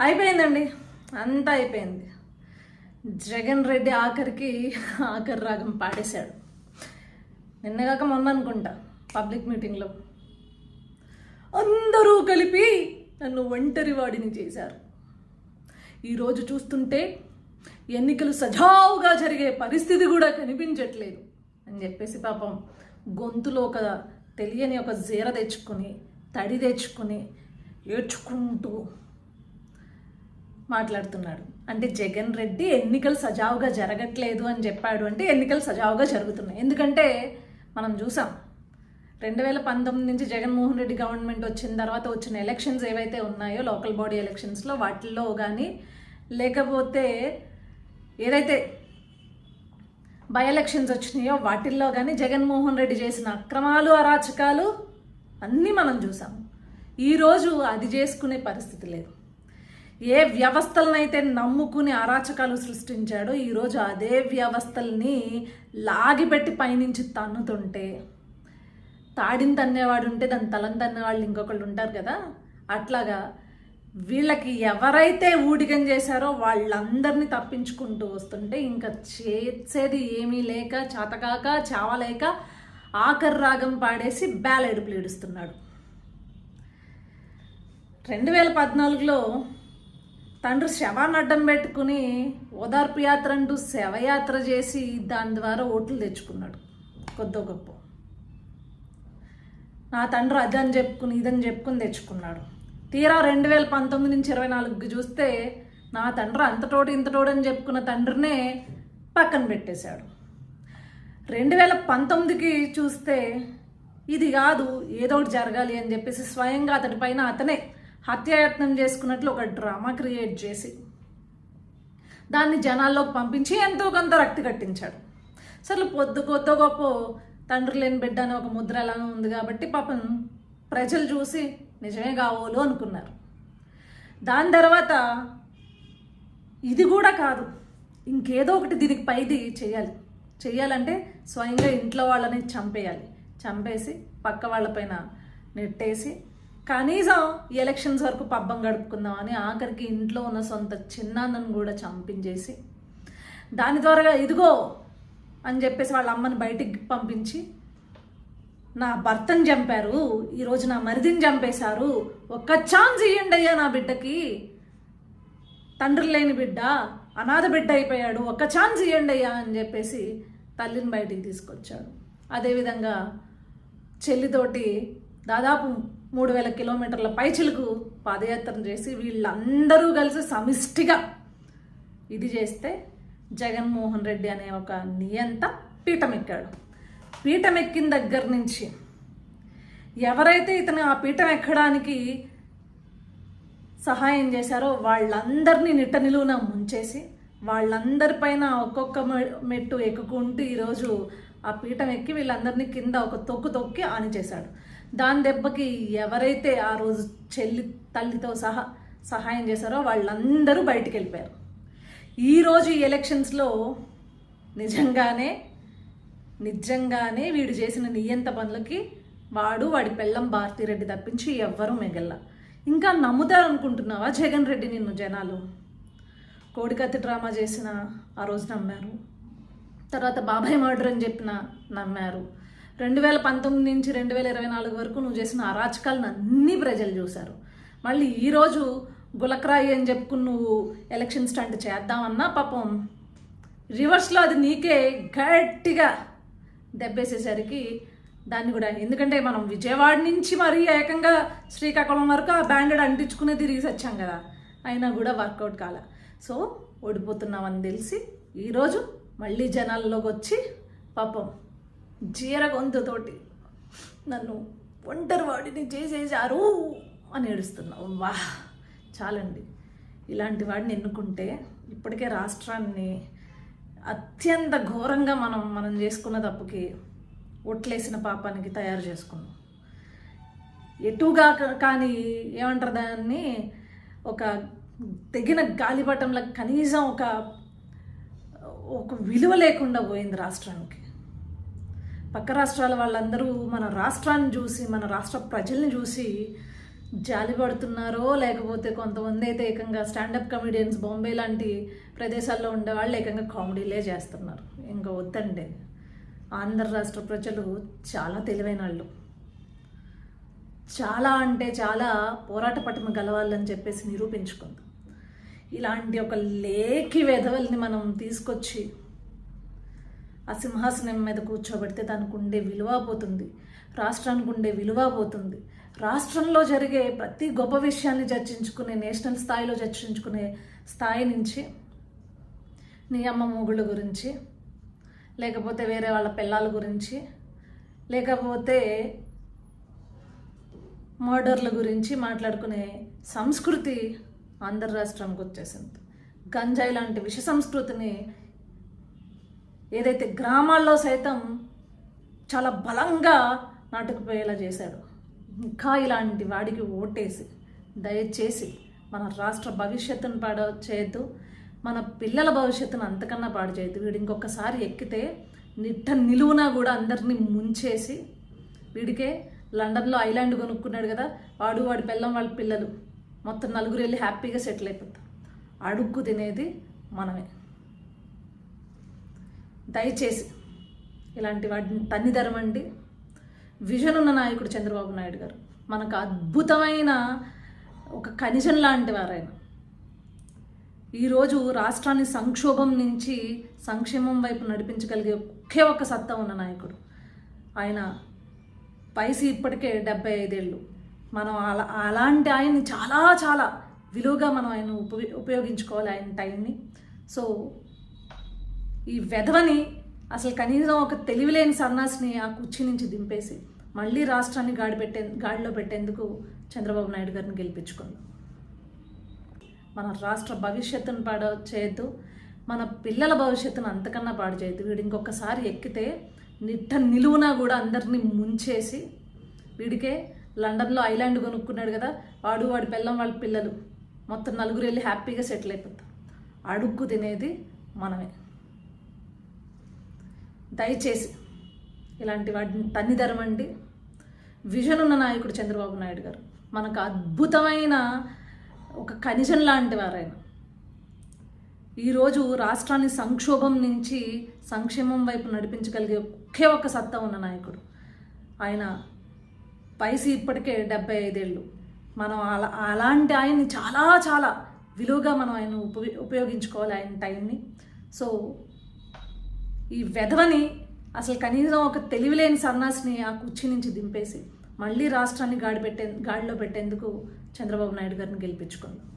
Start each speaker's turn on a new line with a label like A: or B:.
A: అయిపోయిందండి. అంతా అయిపోయింది. జగన్ రెడ్డి ఆఖరికి ఆఖరి రాగం పాడేశాడు. నిన్నగాక మొన్న అనుకుంటా పబ్లిక్ మీటింగ్లో అందరూ కలిపి నన్ను ఒంటరి వాడిని చేశారు. ఈరోజు చూస్తుంటే ఎన్నికలు సజావుగా జరిగే పరిస్థితి కూడా కనిపించట్లేదు అని చెప్పేసి పాపం గొంతులో ఒక తెలియని ఒక జీర తెచ్చుకొని తడి తెచ్చుకొని ఏడ్చుకుంటూ మాట్లాడుతున్నాడు. అంటే జగన్ రెడ్డి ఎన్నికలు సజావుగా జరగట్లేదు అని చెప్పాడు అంటే ఎన్నికలు సజావుగా జరుగుతున్నాయి. ఎందుకంటే మనం చూసాం రెండు వేల పంతొమ్మిది నుంచి జగన్మోహన్ రెడ్డి గవర్నమెంట్ వచ్చిన తర్వాత వచ్చిన ఎలక్షన్స్ ఏవైతే ఉన్నాయో లోకల్ బాడీ ఎలక్షన్స్లో వాటిల్లో కానీ లేకపోతే ఏదైతే బై ఎలక్షన్స్ వచ్చినాయో వాటిల్లో కానీ జగన్మోహన్ రెడ్డి చేసిన అక్రమాలు అరాచకాలు అన్నీ మనం చూసాం. ఈరోజు అది చేసుకునే పరిస్థితి లేదు. ఏ వ్యవస్థలనైతే నమ్ముకుని అరాచకాలు సృష్టించాడో ఈరోజు అదే వ్యవస్థల్ని లాగిపెట్టి పైనుంచి తన్నుతుంటే తాడిని తన్నేవాడు ఉంటే దాన్ని తలని తన్నేవాళ్ళు ఇంకొకళ్ళు ఉంటారు కదా? అట్లాగా వీళ్ళకి ఎవరైతే ఊడిగం చేశారో వాళ్ళందరినీ తప్పించుకుంటూ వస్తుంటే ఇంకా చేసేది ఏమీ లేక చాతకాక చావలేక ఆఖరి రాగం పాడేసి బ్యాలెడుపులు ఏడుస్తున్నాడు. రెండు వేల పద్నాలుగులో తండ్రి శవాన్ని అడ్డం పెట్టుకుని ఓదార్పు యాత్ర అంటూ శవయాత్ర చేసి దాని ద్వారా ఓట్లు తెచ్చుకున్నాడు. కొద్దో గొప్ప. నా తండ్రి అదని చెప్పుకుని ఇదని చెప్పుకుని తెచ్చుకున్నాడు. తీరా రెండు వేల పంతొమ్మిది నుంచి ఇరవై నాలుగుకి చూస్తే నా తండ్రి అంతటోడు ఇంతటోడు అని చెప్పుకున్న తండ్రినే పక్కన పెట్టేశాడు. రెండు వేల పంతొమ్మిదికి చూస్తే ఇది కాదు ఏదో ఒకటి జరగాలి అని చెప్పేసి స్వయంగా అతడి పైన అతనే హత్యాయత్నం చేసుకున్నట్లు ఒక డ్రామా క్రియేట్ చేసి దాన్ని జనాల్లోకి పంపించి ఎంతో కొంత రక్తి కట్టించాడు. అసలు పొద్దు కొత్త గొప్ప తండ్రి లేని బిడ్డ అని ఒక ముద్ర ఎలానో ఉంది కాబట్టి పాపం ప్రజలు చూసి నిజమే కావోలు అనుకున్నారు. దాని తర్వాత ఇది కూడా కాదు ఇంకేదో ఒకటి దీనికి పైది చేయాలి. చేయాలంటే స్వయంగా ఇంట్లో వాళ్ళని చంపేయాలి. చంపేసి పక్క వాళ్ళపైన నెట్టేసి కనీసం ఈ ఎలక్షన్స్ వరకు పబ్బం గడుపుకుందామని ఆఖరికి ఇంట్లో ఉన్న సొంత చిన్నాన్నను కూడా చంపించేసి దాని ద్వారా ఇదిగో అని చెప్పేసి వాళ్ళ అమ్మని బయటికి పంపించి నా భర్తను చంపారు ఈరోజు నా మరిదిని చంపేశారు ఒక్క ఛాన్స్ ఇవ్వండి అయ్యా నా బిడ్డకి. తండ్రి లేని బిడ్డ అనాథ బిడ్డ అయిపోయాడు ఒక్క ఛాన్స్ ఇవ్వండి అయ్యా అని చెప్పేసి తల్లిని బయటికి తీసుకొచ్చాడు. అదేవిధంగా చెల్లితోటి దాదాపు మూడు వేల కిలోమీటర్ల పైచిలకు పాదయాత్రను చేసి వీళ్ళందరూ కలిసి సమిష్టిగా ఇది చేస్తే జగన్మోహన్ రెడ్డి అనే ఒక నియంత పీఠమెక్కాడు. పీఠమెక్కిన దగ్గర నుంచి ఎవరైతే ఇతను ఆ పీఠం ఎక్కడానికి సహాయం చేశారో వాళ్ళందరినీ నిట్ట నిలువున ముంచేసి వాళ్ళందరిపైన ఒక్కొక్క మె- మెట్టు ఎక్కుకుంటూ ఈరోజు ఆ పీఠం ఎక్కి వీళ్ళందరినీ కింద ఒక తొక్కు తొక్కి ఆని చేశాడు దాని దెబ్బకి ఎవరైతే ఆ రోజు చెల్లి తల్లితో సహా సహాయం చేశారో వాళ్ళందరూ బయటికి వెళ్ళిపోయారు ఈరోజు ఈ ఎలక్షన్స్లో నిజంగానే నిజంగానే వీడు చేసిన నియంత పనులకి వాడు వాడి పెళ్ళం భారతిరెడ్డి తప్పించి ఎవ్వరూ మిగల్ల. ఇంకా నమ్ముతారు అనుకుంటున్నావా జగన్ రెడ్డి నిన్ను జనాలు? కోడికత్తి డ్రామా చేసిన ఆ రోజు నమ్మారు. తర్వాత బాబాయ్ మర్డర్ అని చెప్పిన నమ్మారు. రెండు వేల పంతొమ్మిది నుంచి రెండు వేల ఇరవై నాలుగు వరకు నువ్వు చేసిన అరాచకాలను అన్ని ప్రజలు చూశారు. మళ్ళీ ఈరోజు గులక్రాయి అని చెప్పుకుని నువ్వు ఎలక్షన్ స్టంట్ చేద్దామన్నా పాపం రివర్స్లో అది నీకే గట్టిగా దెబ్బేసేసరికి దాన్ని కూడా ఎందుకంటే మనం విజయవాడ నుంచి మరీ ఏకంగా శ్రీకాకుళం వరకు ఆ బ్యాండెడ్ అంటించుకునే తిరిగి వచ్చాం కదా అయినా కూడా వర్కౌట్ కాల. సో ఓడిపోతున్నామని తెలిసి ఈరోజు మళ్ళీ జనాల్లోకి వచ్చి పాపం జీర గొంతుతోటి నన్ను ఒంటరివాడిని చేసేశారు అని ఏడుస్తున్నావు. వా చాలండి. ఇలాంటి వాడిని ఎన్నుకుంటే ఇప్పటికే రాష్ట్రాన్ని అత్యంత ఘోరంగా మనం మనం చేసుకున్న తప్పుకి ఒట్లేసిన పాపానికి తయారు చేసుకున్నాం. ఎటుగా కానీ ఏమంటారు దాన్ని? ఒక తెగిన గాలిపటంలో కనీసం ఒక ఒక విలువ లేకుండా పోయింది రాష్ట్రానికి. పక్క రాష్ట్రాల వాళ్ళందరూ మన రాష్ట్రాన్ని చూసి మన రాష్ట్ర ప్రజల్ని చూసి జాలి పడుతున్నారో లేకపోతే కొంతమంది అయితే ఏకంగా స్టాండప్ కమెడియన్స్ బాంబే లాంటి ప్రదేశాల్లో ఉండేవాళ్ళు ఏకంగా కామెడీలే చేస్తున్నారు. ఇంకా వద్దండి. ఆంధ్ర రాష్ట్ర ప్రజలు చాలా తెలివైన వాళ్ళు. చాలా అంటే చాలా పోరాట పటిమ గలవాళ్ళని చెప్పేసి నిరూపించుకుంది. ఇలాంటి ఒక లేఖి వెధవల్ని మనం తీసుకొచ్చి ఆ సింహాసనం మీద కూర్చోబెడితే దానికి ఉండే విలువ పోతుంది. రాష్ట్రానికి ఉండే విలువ పోతుంది. రాష్ట్రంలో జరిగే ప్రతి గొప్ప విషయాన్ని చర్చించుకునే నేషనల్ స్థాయిలో చర్చించుకునే స్థాయి నుంచి నీ అమ్మ మొగుళ్ళ గురించి లేకపోతే వేరే వాళ్ళ పిల్లల గురించి లేకపోతే మర్డర్ల గురించి మాట్లాడుకునే సంస్కృతి ఆంధ్ర రాష్ట్రానికి వచ్చేసింది. గంజాయి లాంటి విష సంస్కృతిని ఏదైతే గ్రామాల్లో సైతం చాలా బలంగా నాటుకుపోయేలా చేశాడు. ఇంకా ఇలాంటి వాడికి ఓటేసి దయచేసి మన రాష్ట్ర భవిష్యత్తును పాడు చేయొద్దు మన పిల్లల భవిష్యత్తును అంతకన్నా పాడు చేయొద్దు. వీడు ఇంకొకసారి ఎక్కితే నిట్ట నిలువునా కూడా అందరినీ ముంచేసి వీడికే లండన్లో ఐలాండ్ కొనుక్కున్నాడు కదా వాడు వాడి పిల్లం వాళ్ళ పిల్లలు. మొత్తం నలుగురు వెళ్ళి హ్యాపీగా సెటిల్ అయిపోతారు. అడుక్కు తినేది మనమే. దయచేసి ఇలాంటి వాటిని తన్నిధరమండి విజన్ ఉన్న నాయకుడు చంద్రబాబు నాయుడు గారు మనకు అద్భుతమైన ఒక ఖనిజం లాంటి వారాయన ఈరోజు రాష్ట్రాన్ని సంక్షోభం నుంచి సంక్షేమం వైపు నడిపించగలిగే ఒకే ఒక సత్తా ఉన్న నాయకుడు. ఆయన వయసు ఇప్పటికే డెబ్బై ఐదేళ్ళు. మనం అలా అలాంటి ఆయన్ని చాలా చాలా విలువగా మనం ఆయన ఉప ఉపయోగించుకోవాలి ఆయన టైంని. సో ఈ వెధవని అసలు కనీసం ఒక తెలివిలేని సన్నాసిని ఆ కుర్చీ నుంచి దింపేసి మళ్ళీ రాష్ట్రాన్ని గాడి పెట్టే గాడిలో పెట్టేందుకు చంద్రబాబు నాయుడు గారిని గెలిపించుకుందాం. మన రాష్ట్ర భవిష్యత్తును పాడు చేయొద్దు మన పిల్లల భవిష్యత్తును అంతకన్నా పాడు చేయొద్దు. వీడు ఇంకొకసారి ఎక్కితే నిట్ట నిలువునా కూడా అందరినీ ముంచేసి వీడికే లండన్లో ఐలాండ్ కొనుక్కున్నాడు కదా వాడు వాడి పిల్లం వాళ్ళ పిల్లలు. మొత్తం నలుగురు వెళ్ళి హ్యాపీగా సెటిల్ అయిపోతారు. అడుక్కు తినేది మనమే. దయచేసి ఇలాంటి వాటిని తన్నిదరమండి విజన్ ఉన్న నాయకుడు చంద్రబాబు నాయుడు గారు మనకు అద్భుతమైన ఒక ఖనిజం లాంటి వారాయన ఈరోజు రాష్ట్రాన్ని సంక్షోభం నుంచి సంక్షేమం వైపు నడిపించగలిగే ఒకే ఒక సత్తా ఉన్న నాయకుడు. ఆయన వయసు ఇప్పటికే డెబ్బై ఐదేళ్ళు. మనం అలా అలాంటి ఆయన్ని చాలా చాలా విలువగా మనం ఆయన ఉపయో ఉపయోగించుకోవాలి ఆయన టైంని. సో ఈ వెధవని అసలు కనీసం ఒక తెలివిలేని సన్నాసిని ఆ కుర్చీ నుంచి దింపేసి మళ్ళీ రాష్ట్రాన్ని గాడి పెట్టే గాడిలో పెట్టేందుకు చంద్రబాబు నాయుడు గారిని గెలిపించుకుందాం.